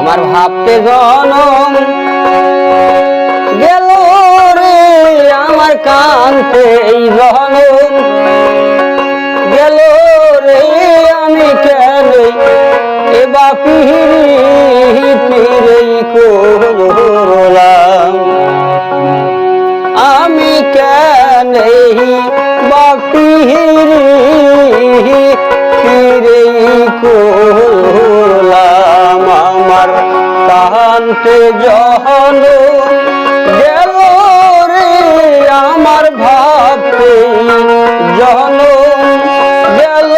আমার ভাবতে জনম গেল রে, আমার কানতে এই জনম গেল রে, আমি কেন এবা পিহি পিরেই করলাম? আমি কেন বা পিহিরি পিরেই করলাম? জানতে যখন গেল রে আমার ভাবতে জন গেল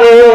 রে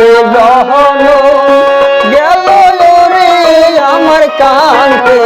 কানতে জহল গেল রে আমার কানতে